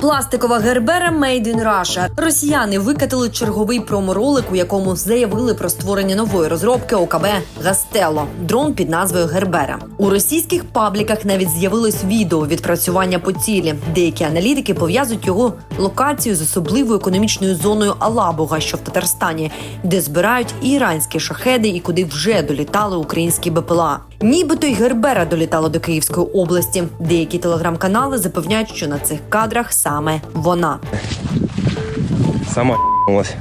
Пластикова гербера Made in Russia. Росіяни викатили черговий проморолик, у якому заявили про створення нової розробки ОКБ Гастело дрон під назвою Гербера. У російських пабліках навіть з'явилось відео відпрацювання по цілі. Деякі аналітики пов'язують його локацію з особливою економічною зоною Алабуга, що в Татарстані, де збирають іранські шахеди, і куди вже долітали українські БПЛА. Нібито й Гербера долітало до Київської області. Деякі телеграм-канали запевняють, що на цих кадрах саме вона. Сама ***нулась.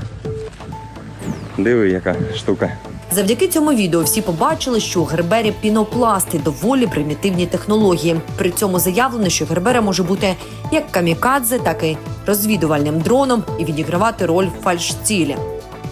Диви, яка штука. Завдяки цьому відео всі побачили, що у Гербері пінопласти доволі примітивні технології. При цьому заявлено, що Гербера може бути як камікадзе, так і розвідувальним дроном і відігравати роль фальшцілі.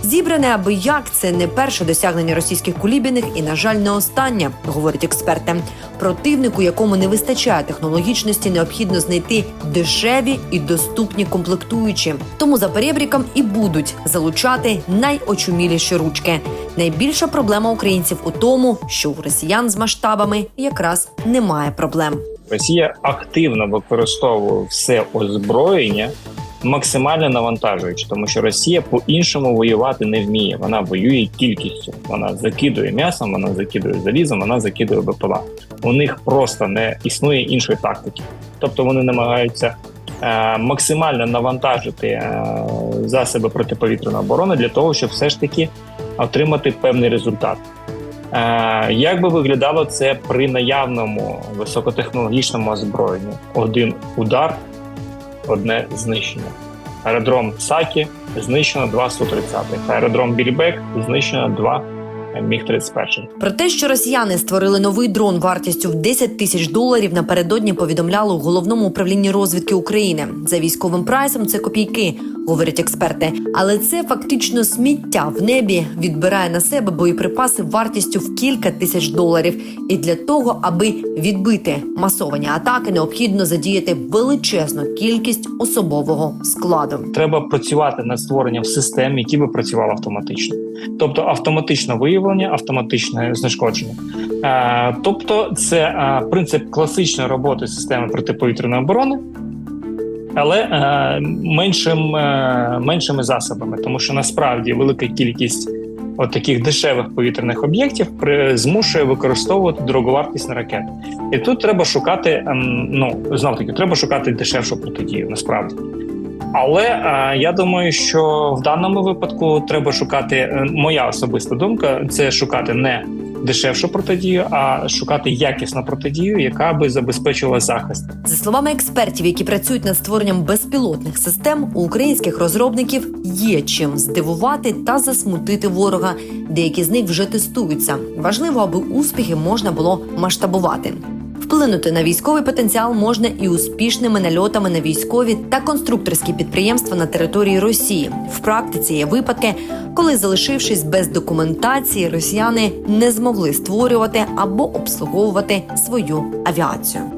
Зібране аби як це не перше досягнення російських кулібіних і, на жаль, не останнє, говорять експерти. Противнику, якому не вистачає технологічності, необхідно знайти дешеві і доступні комплектуючі. Тому за перебріком і будуть залучати найочуміліші ручки. Найбільша проблема українців у тому, що у росіян з масштабами якраз немає проблем. Росія активно використовує все озброєння, максимально навантажуючи, тому що Росія по-іншому воювати не вміє. Вона воює кількістю. Вона закидує м'ясом, вона закидує залізом, вона закидує БПЛА. У них просто не існує іншої тактики. Тобто вони намагаються е, максимально навантажити е, засоби протиповітряної оборони для того, щоб все ж таки отримати певний результат. Е, Як би виглядало це при наявному високотехнологічному озброєнні? Один удар, одне знищення. Аеродром Сакі знищено два Су-30. Аеродром Більбек знищено два Міг 31 Про те, що росіяни створили новий дрон вартістю в 10 тисяч доларів, напередодні повідомляли у головному управлінні розвідки України. За військовим прайсом це копійки, говорять експерти. Але це фактично сміття в небі відбирає на себе боєприпаси вартістю в кілька тисяч доларів. І для того, аби відбити масовані атаки, необхідно задіяти величезну кількість особового складу. Треба працювати над створенням систем, які би працювали автоматично, тобто автоматичне виявлення, автоматичне знешкодження. Е, тобто, це е, принцип класичної роботи системи протиповітряної оборони. Але е, меншим, е, меншими засобами, тому що насправді велика кількість от таких дешевих повітряних об'єктів при, змушує використовувати дороговартісні ракети. І тут треба шукати, ем, ну знов таки, треба шукати дешевшу протидію, насправді. Але е, я думаю, що в даному випадку треба шукати е, моя особиста думка це шукати не дешевшу протидію, а шукати якісну протидію, яка би забезпечила захист. За словами експертів, які працюють над створенням безпілотних систем, у українських розробників є чим здивувати та засмутити ворога. Деякі з них вже тестуються. Важливо, аби успіхи можна було масштабувати. Вплинути на військовий потенціал можна і успішними нальотами на військові та конструкторські підприємства на території Росії. В практиці є випадки, коли, залишившись без документації, росіяни не змогли створювати або обслуговувати свою авіацію.